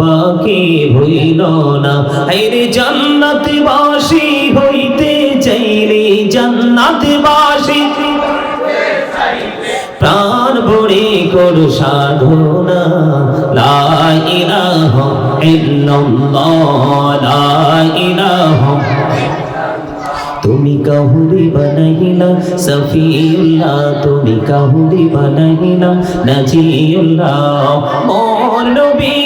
বাকি হইল না। আইরে জান্নাত বাসি হইতে চাইলে জান্নাত বাসি প্রাণ ভরে কর সাধনা। লা ইলাহা ইল্লাল্লাহ, লা ইলাহা তুমি কাহুরি বানাইলা, সফিউল্লাহ। তুমি কাহুরি বানাইলা, নাজিউল্লাহ। মোর নবীকে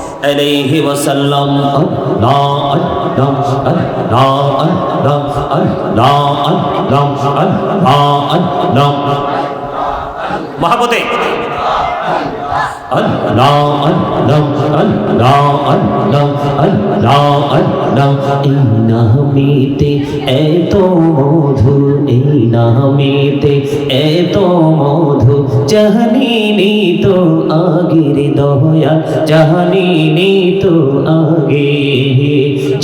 আলাইহি ওয়াসাল্লাম। মহাপতে নামেতে এত মধু এই নামেতে এত মধু জাহানিনি তো আগের দয়া জাহানিনি তো আগে।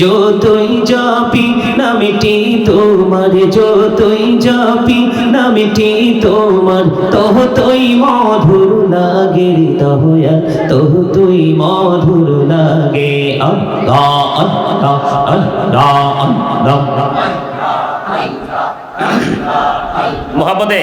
যতই জাপি নামিটি তোমার, যতই জাপি নামিটি তোমার তহ তুই মধুর লাগে দয়া তহ তুই মধুর লাগে। আল্লাহ আল্লাহ আল্লাহ আল্লাহ। মোহাম্মদে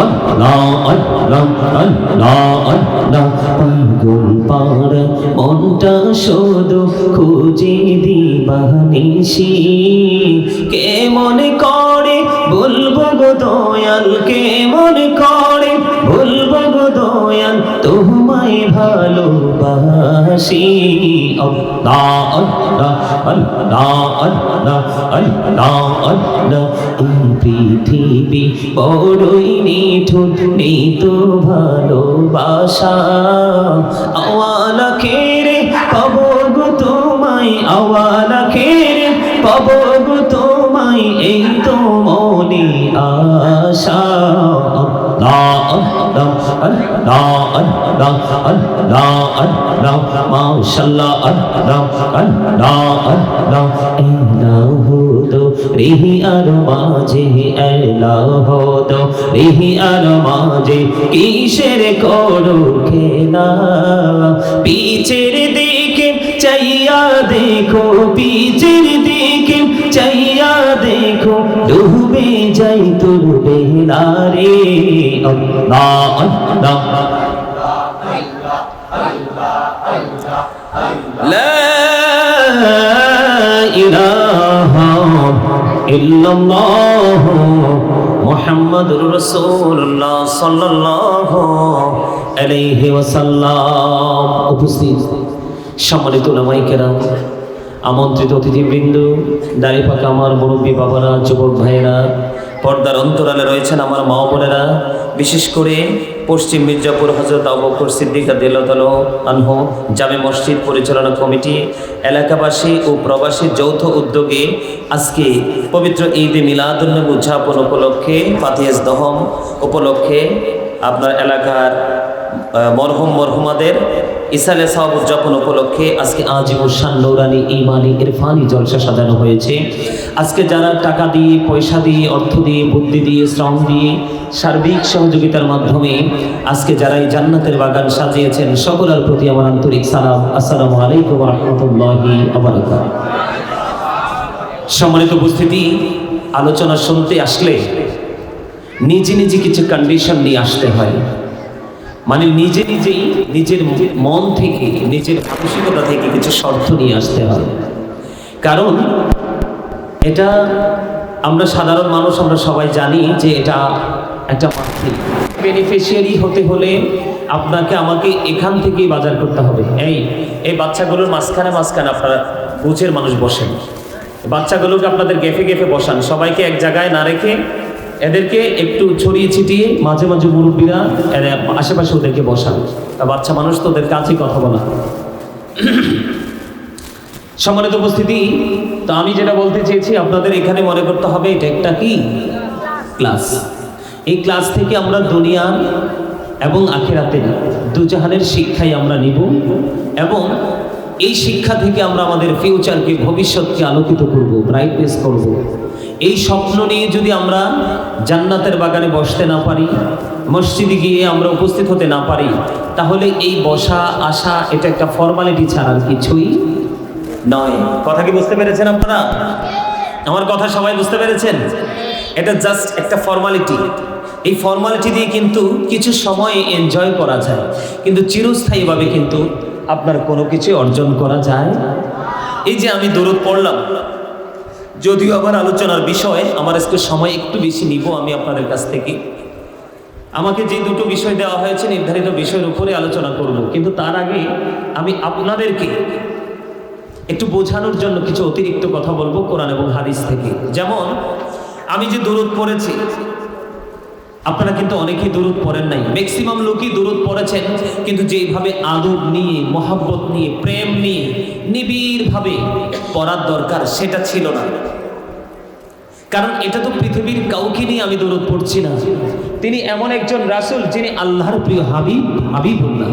আল্লাহ আল্লাহ আল্লাহ আল্লাহ পাগল পার মনটা শুধু খুঁজে দিবানিসি কে মনে করে বলব গো দয়াল, কে মনে করে বলব গো দয়াল, তোমায় ভালোবাসি। আল্লাহ আল্লাহ আল্লাহ আল্লাহ আল্লাহ আল্লাহ পৃথিবী বড়ই নিঠুর নেই তো ভালোবাসা আওয়ালা খেরে পাব গো তোমায় আওয়ালা খেরে পাব গো তোমায় এই তো মনে আশা আল্লাহ আল্লাহ আল্লাহ আল্লাহ আল্লাহ আল্লাহ মাশাআল্লাহ আল্লাহ আল্লাহ আল্লাহ তো রিহি আর মাঝে এলাহ তো রিহি আর মাঝে কিসের করো খেলা পিছের দিকে চাইয়া দেখো পিছের দিকে চাইয়া দেখো ডুবে যাই তোর বেলা রে আল্লাহ আল্লাহ সম্মানিত আমন্ত্রিত অতিথিবৃন্দ দাঁড়িয়ে পাকা আমার মুরব্বী বাবারা, যুবক ভাইয়েরা, পর্দার অন্তরালে রয়েছেন আমার মা বোনেরা বিশেষ করে পশ্চিম মির্জাপুর হজরত আবকর সিদ্দিকা দিল্লাতল আনহ জামে মসজিদ পরিচালনা কমিটি, এলাকাবাসী ও প্রবাসী যৌথ উদ্যোগে আজকে পবিত্র ঈদে মিলাদুন্নবী উদযাপন উপলক্ষে পাথিয়াস দহম উপলক্ষে আপনার এলাকার মরহুম মরহুমাদের ইসালে সাহাব উদযাপন উপলক্ষে আজকে আজীবন শান নৌরানি ইমানি ইরফানি জলসা সাজানো হয়েছে। আজকে যারা টাকা দিয়ে, পয়সা দিয়ে, অর্থ দিয়ে, বুদ্ধি দিয়ে, শ্রম দিয়ে সার্বিক সহযোগিতার মাধ্যমে আজকে যারা এই জান্নাতের বাগান সাজিয়েছেন, সকলের প্রতি আমার আন্তরিক সালাম। আসসালামু আলাইকুম রহমতুল্লাহি সম্মানিত উপস্থিতি, আলোচনা শুনতে আসলে নিজে নিজে কিছু কন্ডিশন নিয়ে আসতে হয়। মানে নিজে নিজেই নিজের মন থেকে, নিজের মানসিকতা থেকে কিছু শর্ত নিয়ে আসতে হয়। কারণ এটা আমরা সাধারণ মানুষ, আমরা সবাই জানি যে এটা একটা বেনিফিশিয়ারি হতে হলে আপনাকে আমাকে এখান থেকেই বাজার করতে হবে। এই এই বাচ্চাগুলোর মাঝখানে মাঝখানে আপনারা বুঝের মানুষ বসেন। বাচ্চাগুলোকে আপনাদের গেফে গেফে বসান। সবাইকে এক জায়গায় না রেখে এদেরকে একটু ছড়িয়ে ছিটিয়ে মাঝে মাঝে মুরব্বীরা আশেপাশে ওদেরকে বসান। তা বাচ্চা মানুষ তো ওদের কাছে কথা বলা। সম্মানিত উপস্থিতি, তো আমি যেটা বলতে চেয়েছি, আপনাদের এখানে মনে করতে হবে, এটা একটা কি? ক্লাস। এই ক্লাস থেকে আমরা দুনিয়ার এবং আখেরাতের দুজাহানের শিক্ষাই আমরা নিব এবং এই শিক্ষা থেকে আমরা আমাদের ফিউচারকে ভবিষ্যৎকে আলোকিত করব ব্রাইটনেস করব। এই স্বপ্ন নিয়ে যদি আমরা জান্নাতের বাগানে বসতে না পারি, মসজিদে গিয়ে আমরা উপস্থিত হতে না পারি, তাহলে এই বসা, আসা, এটা একটা ফর্মালিটি ছাড়া আর কিছুই নয়। কথা কি বুঝতে পেরেছেন আপনারা? আমার কথা সবাই বুঝতে পেরেছেন? এটা জাস্ট একটা ফর্মালিটি এই ফর্মালিটি দিয়ে কিন্তু কিছু সময় এনজয় করা যায়, কিন্তু চিরস্থায়ীভাবে কিন্তু আপনার কোনো কিছু অর্জন করা যায়? এই যে আমি দূরত পড়লাম, যদিও আবার আলোচনার বিষয়, আমার আজকে সময় একটু বেশি নিব আমি আপনাদের কাছ থেকে। আমাকে যে দুটো বিষয় দেওয়া হয়েছে, নির্ধারিত বিষয়ের উপরে আলোচনা করব। কিন্তু তার আগে আমি আপনাদেরকে একটু বোঝানোর জন্য কিছু অতিরিক্ত কথা বলব কোরআন এবং হাদিস থেকে। যেমন, আমি যে দূরত পড়েছি আপনারা কিন্তু অনেকেই দূরত পড়েন নাই। ম্যাক্সিমাম লোকই দূরত পড়েছেন, কিন্তু যেইভাবে আদব নিয়ে, মহাব্বত নিয়ে, প্রেম নিয়ে, নিবিড়ভাবে পড়ার দরকার সেটা ছিল না। কারণ এটা তো পৃথিবীর কাউকে নিয়ে আমি দূরত পড়ছি না। তিনি এমন একজন রাসূল যিনি আল্লাহর প্রিয় হাবি হাবিব, হাবিবুল্লাহ।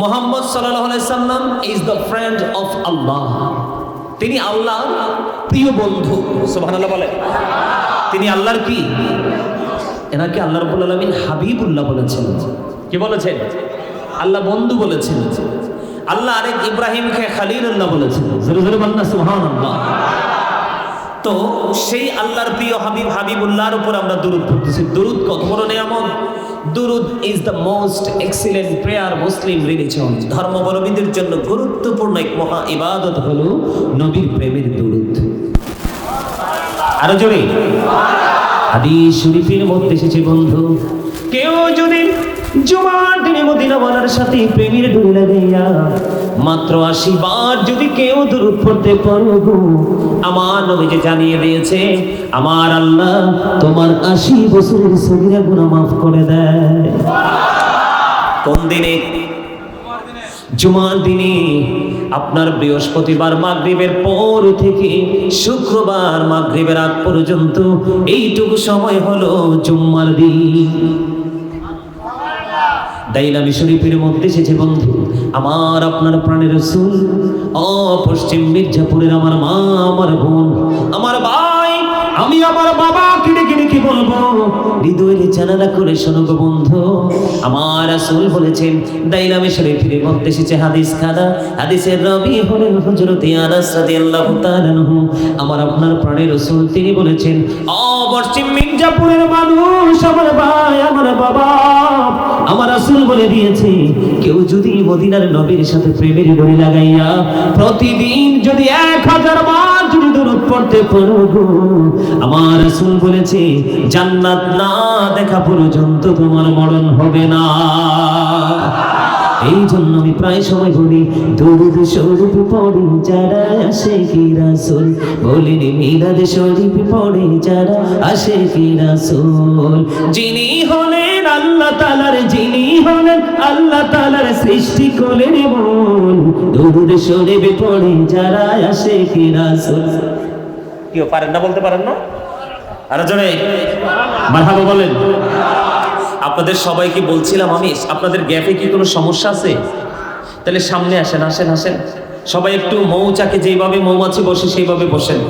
মোহাম্মদ সাল্লাহ সাল্লাম ইজ দ্য ফ্রেন্ড অফ আল্লাহ তিনি আল্লাহ প্রিয় বন্ধু সোহান আল্লাহ বলে। তিনি আল্লাহর কি? এনাকে আল্লাহ রবুল আলমিন হাবিবুল্লাহ বলেছেন। কি বলেছেন? আল্লাহ বন্ধু বলেছেন। আল্লাহ আরেক ইব্রাহিমকে খালিলুল্লাহ বলেছেন। জোরে জোরে বলেন না তো সেই আল্লাহর প্রিয় হাবিব, হাবিবুল্লাহর উপর আমরা দুরুদ পড়তেছি। দুরুদ কত বড় নিয়ামত? দুরুদ is the most excellent prayer Muslim religion ধর্মাবলম্বীদের জন্য গুরুত্বপূর্ণ এক মহা ইবাদত হল নবীর প্রেমের দুরুদ। আরও জোরে। হাদিস শরীফের মধ্যে এসেছে বন্ধু কেউ যদি জুমার দিনে মদিনা বলার সাথে প্রেমের ডুবে লাগাইয়া মাত্র আশি বার যদি কেউ দূর পড়তে পারো আমার নবীকে জানিয়ে দিয়েছে, আমার আল্লাহ তোমার আশি বছরের সগিরা গুণা মাফ করে দেয়। কোন দিনে? জুমার দিনে আপনার বৃহস্পতিবার মাগরিবের পর থেকে শুক্রবার মাগরিবের আগ পর্যন্ত এইটুকু সময় হলো জুম্মার দিন। দাইলামি শরীফের মধ্যে এসেছে বন্ধু। আমার আপনার প্রাণের রসুল। ও পশ্চিম মির্জাপুরের আমার মা, আমার বোন। আমার ভাই, আমি আমার বাবা, কিনে কিনে কি বলব? হৃদয়ের জানালা করে শোনো গো বন্ধু। আমার রাসূল বলেছেন শরীফের মধ্যে এসেছে। হাদিস খানা হাদিসের রবি আনাস তাআলা আমার আপনার প্রাণের রাসূল, তিনি বলেছেন ও পশ্চিম মির্জাপুরের মানুষ, আমার ভাই, আমার বাবা, আমার বলে দিয়েছে, কেউ যদি মদিনার নবীর সাথে প্রেমের দড়ি লাগাইয়া প্রতিদিন যদি এক হাজার বার যদি দূরত পারো আমার রাসূল বলেছে, জান্নাত না দেখা পর্যন্ত তোমার মরণ হবে না। এই জন্য আমি প্রায় সময় বলি দরুদ শরীফ পড়ে যারা আসে কি রাসূল? বলিনি মিলাদ শরীফ পড়ে যারা আসে কি রাসূল? যিনি হলেন আল্লাহ তাআলার যিনি হলেন আল্লাহ তাআলার সৃষ্টি করলেন মন দরুদ শরীফ পড়ে যারা আসে কি রাসূল? কেউ পারেন না বলতে পারেন না? আরও জোরে মারহাবা বলেন। আপনাদের সবাইকে বলছিলাম আমি আপনাদের গ্যাপে কি কোনো সমস্যা আছে? তাহলে সামনে আসেন আসেন আসেন। সবাই একটু মৌচাকে যেইভাবে মৌমাছি বসে, সেইভাবে বসেন।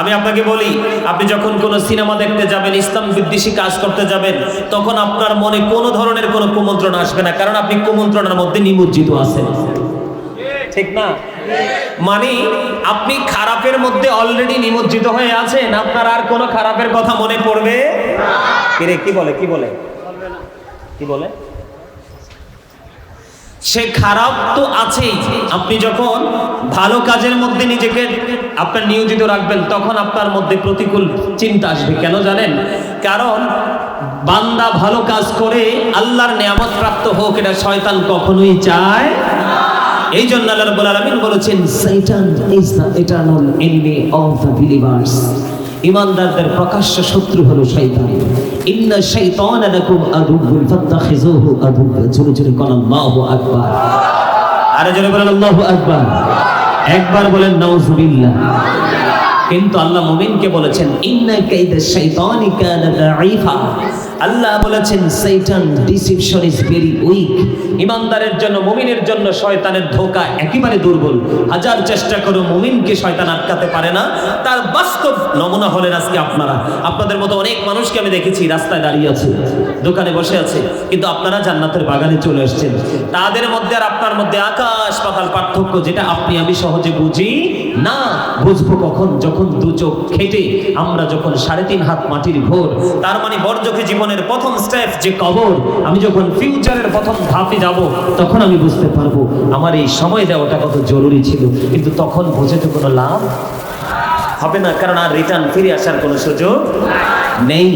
আমি আপনাকে বলি, আপনি যখন কোনো সিনেমা দেখতে যাবেন, ইসলাম বিদ্বেষী কাজ করতে যাবেন, তখন আপনার মনে কোনো ধরনের কোনো কুমন্ত্রণ আসবে না, কারণ আপনি কুমন্ত্রণার মধ্যে নিমজ্জিত আছেন। ঠিক না? মানে আপনি খারাপের মধ্যে অলরেডি নিমজ্জিত হয়ে আছেন, আপনার আর কোনো খারাপের কথা মনে পড়বে? কি বলে কি বলে? কি বলে? সে খারাপ তো আছেই। আপনি যখন ভালো কাজের মধ্যে নিজেকে আপনার নিয়োজিত রাখবেন, তখন আপনার মধ্যে প্রতিকূল চিন্তা আসবে। কেন জানেন? কারণ বান্দা ভালো কাজ করে, আল্লাহর নিয়ামত প্রাপ্ত হোক, এটা শয়তান কখনোই চায় এই জন্য আল্লাহ রাব্বুল আলামিন বলেছেন সাইটান is the enemy of the believers. ইমানদারদের প্রকাশ্য শত্রু হলো শয়তান। ইন্না শাইতানা লাকুম আদুউন ফাতাখিজুহু আদুওয়া জোরে জোরে কোন আল্লাহু আকবার। আরে জোরে বলেন, আল্লাহু আকবার। একবার বলেন নাউজুবিল্লাহ কিন্তু আল্লাহ মুমিনকে বলেছেন, ইন্না কাইদা শাইতানি কানা দাঈফা। আল্লাহ বলেছেন, শয়তান ডিসিপশন ইজ ভেরি উইক ইমানদারের জন্য, মুমিনের জন্য শয়তানের ধোকা একেবারে দুর্বল। হাজার চেষ্টা করে মুমিনকে শয়তান আটকাতে পারে না। তার বাস্তব নমুনা হলেন আজকে আপনারা। আপনাদের মতো অনেক মানুষকে আমি দেখেছি, রাস্তায় দাঁড়িয়ে আছে, দোকানে বসে আছে। কিন্তু আপনারা জান্নাতের বাগানে চলে এসেছেন। তাদের মধ্যে আর আপনার মধ্যে আকাশ পাতাল পার্থক্য যেটা আপনি, আমি সহজে বুঝি না। বুঝব কখন? যখন দু চোখ খেটে আমরা যখন সাড়ে তিন হাত মাটির ভোর তার মানে বর্জকে জীবনের প্রথম স্টেপ যে কবর, আমি যখন ফিউচারের প্রথম ধাপে যাব, তখন আমি বুঝতে পারব আমার এই সময় দেওয়াটা কত জরুরি ছিল। কিন্তু তখন বুঝে তো কোনো লাভ? হবে না, কারণ আর রিটার্ন ফিরে আসার কোনো সুযোগ নেই।